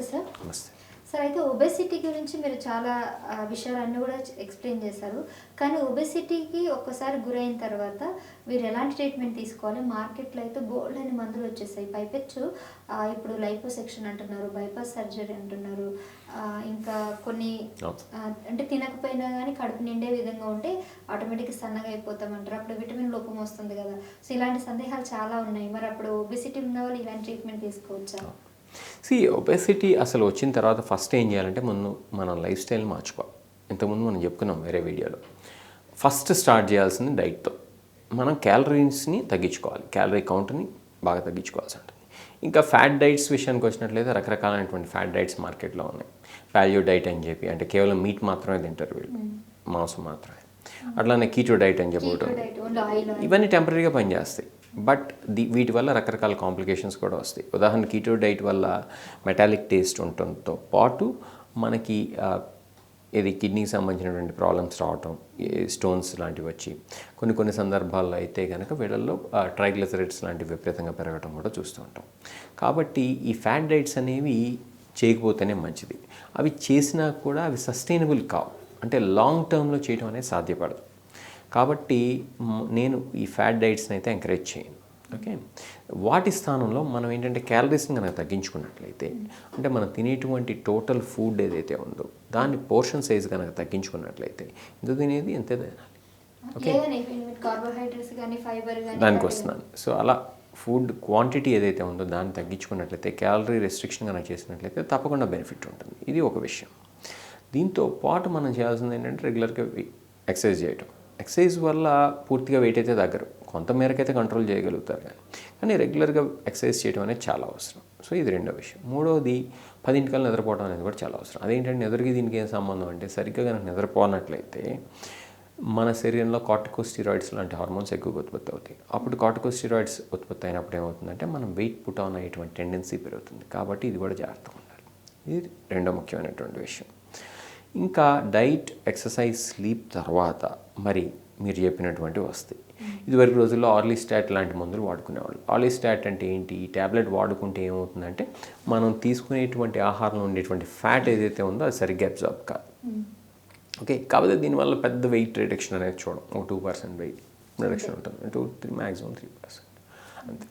నమస్తే సార్. నమస్తే. సార్ అయితే ఒబెసిటీ గురించి మీరు చాలా విషయాలన్నీ కూడా ఎక్స్ప్లెయిన్ చేశారు. కానీ ఒబెసిటీకి ఒక్కసారి గురైన తర్వాత మీరు ఎలాంటి ట్రీట్మెంట్ తీసుకోవాలి? మార్కెట్లో అయితే బోల్డ్ అని మందులు వచ్చేసాయి. పైపెచ్చు ఇప్పుడు లైపోసెక్షన్ అంటున్నారు బైపాస్ సర్జరీ అంటున్నారు ఇంకా కొన్ని అంటే తినకపోయినా కానీ కడుపు నిండే విధంగా ఉంటే ఆటోమేటిక్గా సన్నగా అయిపోతామంటారు. అప్పుడు విటమిన్ లోపం వస్తుంది కదా. సో ఇలాంటి సందేహాలు చాలా ఉన్నాయి. మరి అప్పుడు ఒబెసిటీ ఉన్న వాళ్ళు ఇలాంటి ట్రీట్మెంట్ తీసుకోవచ్చా? సి ఒబెసిటీ అసలు వచ్చిన తర్వాత ఫస్ట్ ఏం చేయాలంటే ముందు మన లైఫ్ స్టైల్ మార్చుకోవాలి. ఇంతకుముందు మనం చెప్పుకున్నాం వేరే వీడియోలో. ఫస్ట్ స్టార్ట్ చేయాల్సింది డైట్తో మనం క్యాలరీస్ని తగ్గించుకోవాలి. క్యాలరీ కౌంట్ని బాగా తగ్గించుకోవాల్సి ఉంటుంది. ఇంకా ఫ్యాట్ డైట్స్ విషయానికి వచ్చినట్లయితే రకరకాలైనటువంటి ఫ్యాట్ డైట్స్ మార్కెట్లో ఉన్నాయి. వాల్యూ డైట్ అని చెప్పి అంటే కేవలం మీట్ మాత్రమే తింటారు వీళ్ళు. మాంసం మాత్రమే. అట్లానే కీటో డైట్ అని చెప్పి ఇవన్నీ టెంపరీగా పనిచేస్తాయి. బట్ ది వీటి వల్ల రకరకాల కాంప్లికేషన్స్ కూడా వస్తాయి. ఉదాహరణ కీటో డైట్ వల్ల మెటాలిక్ టేస్ట్ ఉండటంతో పాటు మనకి ఇది కిడ్నీకి సంబంధించినటువంటి ప్రాబ్లమ్స్ రావటం స్టోన్స్ లాంటివి వచ్చి కొన్ని కొన్ని సందర్భాల్లో అయితే కనుక వీళ్ళల్లో ట్రైగ్లిసరైడ్స్ లాంటివి విపరీతంగా పెరగటం కూడా చూస్తూ ఉంటాం. కాబట్టి ఈ ఫ్యాట్ డైట్స్ అనేవి చేయకపోతేనే మంచిది. అవి చేసినా కూడా అవి సస్టైనబుల్ కావు. అంటే లాంగ్ టర్మ్లో చేయడం అనేది సాధ్యపడదు. కాబట్టి నేను ఈ ఫ్యాట్ డైట్స్ని అయితే ఎంకరేజ్ చేయను. ఓకే? వాటి స్థానంలో మనం ఏంటంటే క్యాలరీస్ని కనుక తగ్గించుకున్నట్లయితే అంటే మనం తినేటువంటి టోటల్ ఫుడ్ ఏదైతే ఉందో దాన్ని పోర్షన్ సైజ్ కనుక తగ్గించుకున్నట్లయితే ఇంత తినేది ఎంత తినాలి. కానీ దానికి వస్తున్నాను. సో అలా ఫుడ్ క్వాంటిటీ ఏదైతే ఉందో దాన్ని తగ్గించుకున్నట్లయితే క్యాలరీ రెస్ట్రిక్షన్ కనుక చేసినట్లయితే తప్పకుండా బెనిఫిట్ ఉంటుంది. ఇది ఒక విషయం. దీంతో పాటు మనం చేయాల్సింది ఏంటంటే రెగ్యులర్గా ఎక్సర్సైజ్ చేయటం. ఎక్సర్సైజ్ వల్ల పూర్తిగా వెయిట్ అయితే తగ్గరు. కొంత కంట్రోల్ చేయగలుగుతారు కానీ. కానీ రెగ్యులర్గా ఎక్సర్సైజ్ చేయడం అనేది చాలా అవసరం. సో ఇది రెండో విషయం. మూడవది పదింటికల్లా నిద్రపోవడం అనేది కూడా చాలా అవసరం. అదేంటంటే నిద్రకి దీనికి ఏం సంబంధం అంటే సరిగ్గా కనుక నిద్రపోనట్లయితే మన శరీరంలో కార్టికోస్టిరాయిడ్స్ లాంటి హార్మోన్స్ ఎక్కువగా ఉత్పత్తి అవుతాయి. అప్పుడు కార్టికోస్టిరాయిడ్స్ ఉత్పత్తి అయినప్పుడు ఏమవుతుందంటే మనం వెయిట్ పుట్ ఆన్ అయ్యేటువంటి టెండెన్సీ పెరుగుతుంది. కాబట్టి ఇది కూడా జాగ్రత్తగా ఉండాలి. ఇది రెండో ముఖ్యమైనటువంటి విషయం. ఇంకా డైట్ ఎక్సర్సైజ్ స్లీప్ తర్వాత మరి మీరు చెప్పినటువంటి వస్తాయి ఇదివరకు రోజుల్లో ఆర్లీస్టాట్ లాంటి మందులు వాడుకునేవాళ్ళు. ఆర్లీస్టాట్ అంటే ఏంటి? ఈ ట్యాబ్లెట్ వాడుకుంటే ఏమవుతుందంటే మనం తీసుకునేటువంటి ఆహారంలో ఉండేటువంటి ఫ్యాట్ ఏదైతే ఉందో అది సరిగ్గా అబ్జార్బ్ కాదు. ఓకే? కాకపోతే దీనివల్ల పెద్ద వెయిట్ రిడక్షన్ అనేది చూడం. ఒక టూ పర్సెంట్ వెయిట్ రిడక్షన్ ఉంటుంది. Two three maximum three percent. అంతే.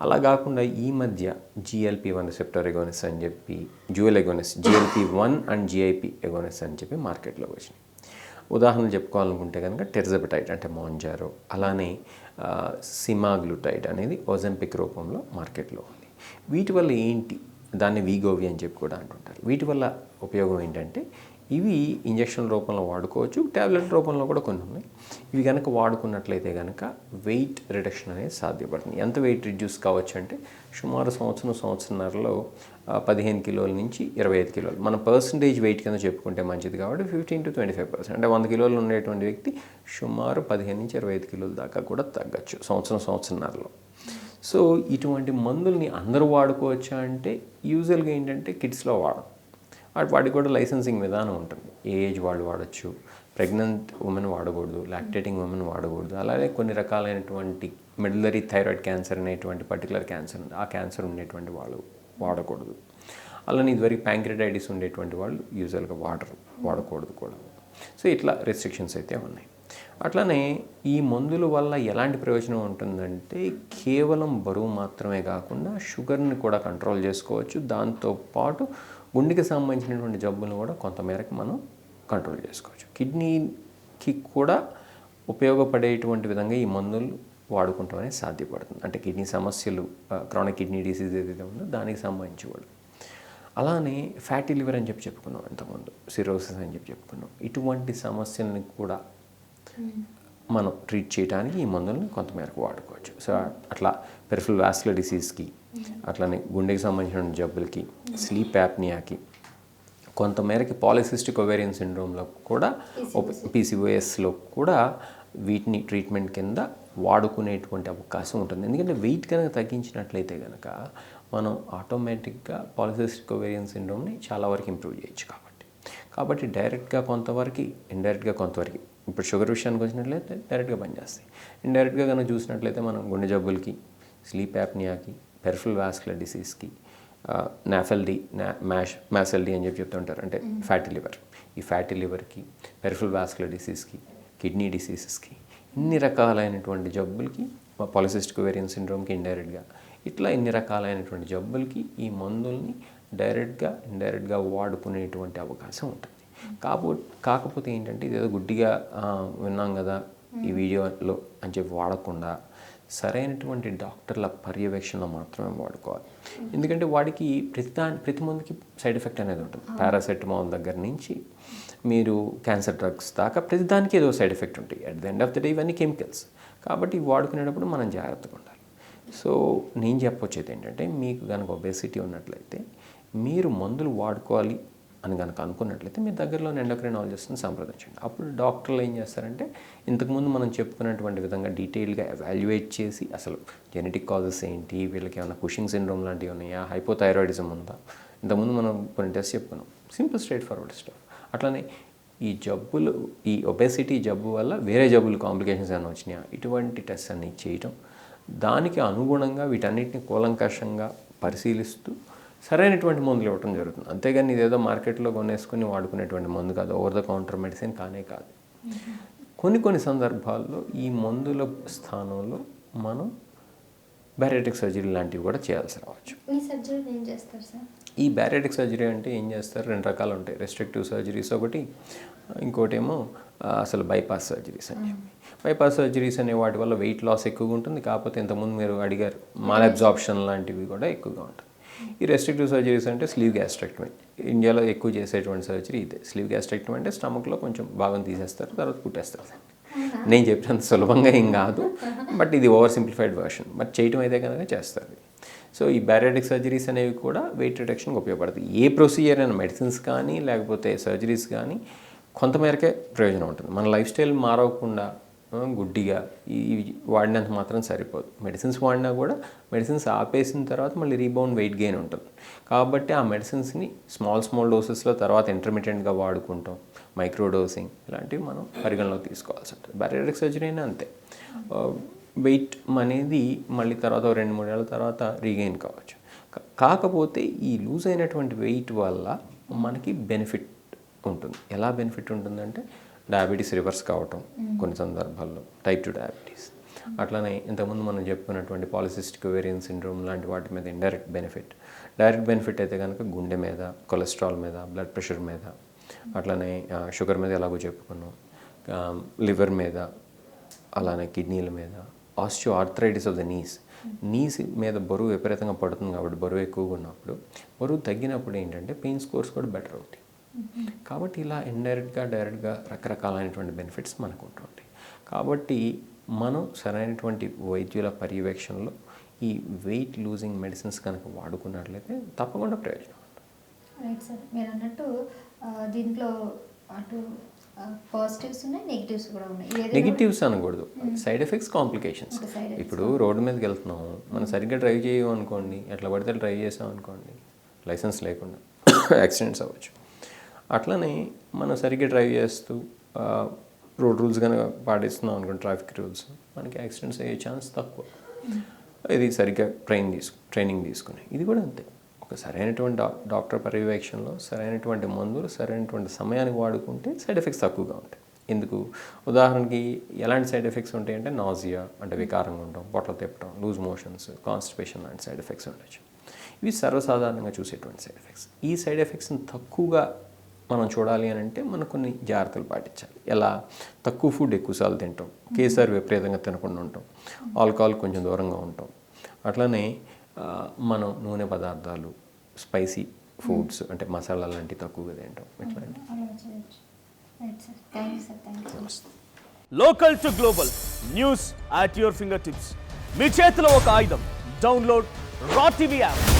అలా కాకుండా ఈ మధ్య జిఎల్పి వన్ రిసెప్టర్ ఎగోనిస్ అని చెప్పి dual agonist GLP one and GIP agonist అని చెప్పి మార్కెట్లోకి వచ్చినాయి. ఉదాహరణలు చెప్పుకోవాలనుకుంటే కనుక టెర్జబిటైడ్ అంటే మోంజారో అలానే ఆ, సిమాగ్లుటైడ్ అనేది ఒజంపిక్ రూపంలో మార్కెట్లో ఉంది. వీటి వల్ల ఏంటి? దాన్ని వీగోవి అని చెప్పి కూడా అంటుంటారు. వీటి వల్ల ఉపయోగం ఏంటంటే ఇవి ఇంజెక్షన్ రూపంలో వాడుకోవచ్చు ట్యాబ్లెట్ రూపంలో కూడా కొన్ని ఉన్నాయి. ఇవి కనుక వాడుకున్నట్లయితే కనుక వెయిట్ రిడక్షన్ అనేది సాధ్యపడుతుంది. ఎంత వెయిట్ రిడ్యూస్ కావచ్చు అంటే సుమారు సంవత్సరం సంవత్సరంన్నరలో పదిహేను కిలోల నుంచి ఇరవై ఐదు కిలోలు. మన పర్సంటేజ్ వెయిట్ కింద చెప్పుకుంటే మంచిది కాబట్టి fifteen to twenty five percent అంటే వంద కిలోలు ఉండేటువంటి వ్యక్తి సుమారు పదిహేను నుంచి ఇరవై ఐదు కిలోల దాకా కూడా తగ్గచ్చు సంవత్సరం సంవత్సరంన్నరలో. సో ఇటువంటి మందుల్ని అందరూ వాడుకోవచ్చా అంటే యూజువల్గా ఏంటంటే కిడ్స్లో వాడడం వాటికి కూడా లైసెన్సింగ్ విధానం ఉంటుంది. ఏ ఏజ్ వాళ్ళు వాడచ్చు ప్రెగ్నెంట్ ఉమెన్ వాడకూడదు లాక్టేటింగ్ ఉమెన్ వాడకూడదు అలాగే కొన్ని రకాలైనటువంటి మిడిలరీ థైరాయిడ్ క్యాన్సర్ అనేటువంటి పర్టికులర్ క్యాన్సర్ ఆ క్యాన్సర్ ఉండేటువంటి వాళ్ళు వాడకూడదు. అలానే ఇదివరకు ప్యాంక్రిటైటిస్ ఉండేటువంటి వాళ్ళు యూజువల్గా వాడరు వాడకూడదు కూడా. సో ఇట్లా రెస్ట్రిక్షన్స్ అయితే ఉన్నాయి. అట్లానే ఈ మందుల వల్ల ఎలాంటి ప్రయోజనం ఉంటుందంటే కేవలం బరువు మాత్రమే కాకుండా షుగర్ని కూడా కంట్రోల్ చేసుకోవచ్చు. దాంతోపాటు గుండెకి సంబంధించినటువంటి జబ్బులను కూడా కొంతమేరకు మనం కంట్రోల్ చేసుకోవచ్చు. కిడ్నీకి కూడా ఉపయోగపడేటువంటి విధంగా ఈ మందులు వాడుకుంటాం అనేది సాధ్యపడుతుంది. అంటే కిడ్నీ సమస్యలు క్రానిక్ కిడ్నీ డిసీజ్ ఏదైతే ఉందో దానికి సంబంధించి కూడా. అలానే ఫ్యాటీ లివర్ అని చెప్పి చెప్పుకున్నాం ఇంతకుముందు సిరోసిస్ అని చెప్పి చెప్పుకున్నాం. ఇటువంటి సమస్యలను కూడా మనం ట్రీట్ చేయడానికి ఈ మందులను కొంతమేరకు వాడుకోవచ్చు. సో అట్లా పెరిఫల్ వాస్కులర్ డిసీజ్కి అట్లానే గుండెకి సంబంధించిన జబ్బులకి స్లీప్ యాప్నియాకి కొంతమేరకి పాలిసిస్టిక్ ఒవేరియన్ సిండ్రోమ్లో కూడా పీసీఓఎస్లో కూడా వీటిని ట్రీట్మెంట్ కింద వాడుకునేటువంటి అవకాశం ఉంటుంది. ఎందుకంటే వెయిట్ కనుక తగ్గించినట్లయితే కనుక మనం ఆటోమేటిక్గా పాలిసిస్టిక్ ఒవేరియన్ సిండ్రోమ్ని చాలా వరకు ఇంప్రూవ్ చేయొచ్చు కాబట్టి. కాబట్టి డైరెక్ట్గా కొంతవరకు ఇండైరెక్ట్గా కొంతవరకు ఇప్పుడు షుగర్ విషయానికి వచ్చినట్లయితే డైరెక్ట్గా పనిచేస్తాయి. ఇండైరెక్ట్గా కనుక చూసినట్లయితే మనం గుండె జబ్బులకి స్లీప్ యాప్నియాకి పెర్ఫుల్ వాస్కులర్ డిసీజ్కి నాఫెల్డి నా మ్యాష్ మ్యాసెల్డి అని చెప్పి చెప్తుంటారు అంటే ఫ్యాటీ లివర్. ఈ ఫ్యాటీ లివర్కి పెరిఫల్ వాస్కులర్ డిసీజ్కి కిడ్నీ డిసీజెస్కి ఇన్ని రకాలైనటువంటి జబ్బులకి పాలిసిస్టిక్ వేరియన్ సిండ్రోమ్కి ఇండైరెక్ట్గా ఇట్లా ఇన్ని రకాలైనటువంటి జబ్బులకి ఈ మందుల్ని డైరెక్ట్గా ఇండైరెక్ట్గా వాడుకునేటువంటి అవకాశం ఉంటుంది. కాకపో కాకపోతే ఏంటంటే ఇదేదో గుడ్డిగా విన్నాం కదా ఈ వీడియోలో అని చెప్పి వాడకుండా సరైనటువంటి డాక్టర్ల పర్యవేక్షణలో మాత్రమే వాడుకోవాలి. ఎందుకంటే వాడికి ప్రతి దాని ప్రతి మందుకి సైడ్ ఎఫెక్ట్ అనేది ఉంటుంది. పారాసెటమాల్ దగ్గర నుంచి మీరు క్యాన్సర్ డ్రగ్స్ దాకా ప్రతి దానికి ఏదో సైడ్ ఎఫెక్ట్ ఉంటాయి. At the end of the day ఇవన్నీ కెమికల్స్. కాబట్టి వాడుకునేటప్పుడు మనం జాగ్రత్తగా ఉండాలి. సో నేను చెప్పొచ్చేది ఏంటంటే మీకు కనుక ఒబేసిటీ ఉన్నట్లయితే మీరు మందులు వాడుకోవాలి అని కనుక అనుకున్నట్లయితే మీ దగ్గరలో ఎండోక్రైనాలజిస్ట్ని సంప్రదించండి. అప్పుడు డాక్టర్లు ఏం చేస్తారంటే ఇంతకుముందు మనం చెప్పుకున్నటువంటి విధంగా డీటెయిల్గా ఎవాల్యుయేట్ చేసి అసలు జెనెటిక్ కాజెస్ ఏంటి వీళ్ళకి ఏమైనా కుషింగ్ సిండ్రోమ్ లాంటివి ఉన్నాయా హైపోథైరాయిడిజం ఉందా? ఇంతకుముందు మనం కొన్ని టెస్ట్ చెప్పుకున్నాం. సింపుల్ స్ట్రైట్ ఫార్వర్డ్ స్టఫ్ అట్లానే ఈ జబ్బులు ఈ ఒబేసిటీ జబ్బు వల్ల వేరే జబ్బులు కాంప్లికేషన్స్ ఏమైనా వచ్చినాయా? ఇటువంటి టెస్ట్ అన్ని చేయటం. దానికి అనుగుణంగా వీటన్నిటిని కూలంకషంగా పరిశీలిస్తూ సరైనటువంటి మందులు ఇవ్వటం జరుగుతుంది. అంతేగాని ఇదేదో మార్కెట్లో కొనేసుకుని వాడుకునేటువంటి మందు కాదు. ఓవర్ ద కౌంటర్ మెడిసిన్ కానే కాదు. కొన్ని కొన్ని సందర్భాల్లో ఈ మందుల స్థానంలో మనం బ్యారెటిక్ సర్జరీ లాంటివి కూడా చేయాల్సి రావచ్చు. ఈ సర్జరీ ఏం చేస్తారు సార్? ఈ బ్యారెటిక్ సర్జరీ అంటే ఏం చేస్తారు? రెండు రకాలు ఉంటాయి. రెస్ట్రిక్టివ్ సర్జరీస్ ఒకటి ఇంకోటేమో అసలు బైపాస్ సర్జరీస్ అని చెప్పి. బైపాస్ సర్జరీస్ అనే వాటి వల్ల వెయిట్ లాస్ ఎక్కువగా ఉంటుంది. కాకపోతే ఇంతకుముందు మీరు అడిగారు మాల్ అబ్జార్ప్షన్ లాంటివి కూడా ఎక్కువగా ఉంటుంది ఈ రెస్ట్రిక్టివ్ సర్జరీస్ అంటే స్లీవ్ గ్యాస్ట్రెక్టమీ. ఇండియాలో ఎక్కువ చేసేటువంటి సర్జరీ ఇదే. స్లీవ్ గ్యాస్ట్రెక్టమీ అంటే స్టమక్లో కొంచెం భాగం తీసేస్తారు తర్వాత కుట్టేస్తారు. నేను చెప్పినంత సులభంగా ఏం కాదు బట్ ఇది ఓవర్ సింప్లిఫైడ్ వర్షన్. బట్ చేయటం అయితే కనుక చేస్తారు. సో ఈ బ్యారెటిక్ సర్జరీస్ అనేవి కూడా వెయిట్ రిడక్షన్కి ఉపయోగపడుతుంది ఏ ప్రొసీజర్ అయినా మెడిసిన్స్ కానీ లేకపోతే సర్జరీస్ కానీ కొంతమేరకే ప్రయోజనం ఉంటుంది. మన లైఫ్ స్టైల్ మారవకుండా గుడ్డిగా ఇవి వాడినంత మాత్రం సరిపోదు. మెడిసిన్స్ వాడినా కూడా మెడిసిన్స్ ఆపేసిన తర్వాత మళ్ళీ రీబౌండ్ వెయిట్ గెయిన్ ఉంటుంది. కాబట్టి ఆ మెడిసిన్స్ని స్మాల్ స్మాల్ డోసెస్లో తర్వాత ఇంటర్మీడియట్గా వాడుకుంటాం. మైక్రో డోసింగ్ ఇలాంటివి మనం పరిగణలోకి తీసుకోవాల్సి ఉంటుంది. బ్యారియటిక్ సర్జరీ అయినా అంతే. వెయిట్ అనేది మళ్ళీ తర్వాత రెండు మూడేళ్ళ తర్వాత రీగెయిన్ కావచ్చు. కాకపోతే ఈ లూజ్ అయినటువంటి వెయిట్ వల్ల మనకి బెనిఫిట్ ఉంటుంది. ఎలా బెనిఫిట్ ఉంటుందంటే డయాబెటీస్ రివర్స్ కావటం కొన్ని సందర్భాల్లో టైప్ టు డయాబెటీస్ అట్లానే ఇంతకుముందు మనం చెప్పుకున్నటువంటి పాలిసిస్టిక్ వేరియన్ సిండ్రోమ్ లాంటి వాటి మీద ఇండైరెక్ట్ బెనిఫిట్ డైరెక్ట్ బెనిఫిట్ అయితే కనుక గుండె మీద కొలెస్ట్రాల్ మీద బ్లడ్ ప్రెషర్ మీద అట్లానే షుగర్ మీద ఎలాగో చెప్పుకున్నాం. లివర్ మీద అలానే కిడ్నీల మీద osteoarthritis of the knees knees మీద బరువు విపరీతంగా పడుతుంది కాబట్టి బరువు ఎక్కువగా ఉన్నప్పుడు బరువు తగ్గినప్పుడు ఏంటంటే పెయిన్ స్కోర్స్ కూడా బెటర్ అవుతాయి. కాబట్టి ఇలా ఇండైరెక్ట్గా డైరెక్ట్గా రకరకాలైనటువంటి బెనిఫిట్స్ మనకు ఉంటుంటాయి కాబట్టి మనం సరైనటువంటి వైద్యుల పర్యవేక్షణలో ఈ వెయిట్ లూజింగ్ మెడిసిన్స్ కనుక వాడుకున్నట్లయితే తప్పకుండా ప్రయోజనం ఉంటుంది. రైట్ సార్ మీరు అన్నట్టు దీంట్లో అటు పాజిటివ్స్ ఉన్నాయి నెగిటివ్స్ కూడా ఉన్నాయి. నెగిటివ్స్ అనకూడదు. Side effects complications. ఇప్పుడు రోడ్డు మీదకి వెళ్తున్నాము. మనం సరిగ్గా డ్రైవ్ చేయం అనుకోండి ఎట్లా పడితే డ్రైవ్ చేసాం అనుకోండి లైసెన్స్ లేకుండా యాక్సిడెంట్స్ అవ్వచ్చు. అట్లనే మనం సరిగ్గా డ్రైవ్ చేస్తూ రోడ్ రూల్స్ కనుక పాటిస్తున్నాం అనుకోండి ట్రాఫిక్ రూల్స్ మనకి యాక్సిడెంట్స్ అయ్యే ఛాన్స్ తక్కువ. ఇది సరిగ్గా ట్రైన్ తీసుకు ట్రైనింగ్ తీసుకుని ఇది కూడా అంతే. ఒక సరైనటువంటి డా డాక్టర్ పర్యవేక్షణలో సరైనటువంటి మందులు సరైనటువంటి సమయానికి వాడుకుంటే సైడ్ ఎఫెక్ట్స్ తక్కువగా ఉంటాయి. ఎందుకు? ఉదాహరణకి ఎలాంటి సైడ్ ఎఫెక్ట్స్ ఉంటాయంటే నాజియా అంటే వికారంగా ఉండటం పొట్ల తిప్పడం లూజ్ మోషన్స్ కాన్స్టిపేషన్ లాంటి సైడ్ ఎఫెక్ట్స్ ఉండొచ్చు. ఇవి సర్వసాధారణంగా చూసేటువంటి సైడ్ ఎఫెక్ట్స్. ఈ సైడ్ ఎఫెక్ట్స్ని తక్కువగా మనం చూడాలి అని అంటే మనం కొన్ని జాగ్రత్తలు పాటించాలి. ఎలా? తక్కువ ఫుడ్ ఎక్కువసార్లు తింటాం. కేసరి విపరీతంగా తినకుండా ఉంటాం. ఆల్కహాల్ కొంచెం దూరంగా ఉంటాం. అట్లనే మనం నూనె పదార్థాలు స్పైసీ ఫుడ్స్ అంటే మసాలా లాంటివి తక్కువగా తింటాం. నమస్తే. Local to global news at your fingertips. మీ చేతిలో ఒక ఆయుధం. Download raw TV app.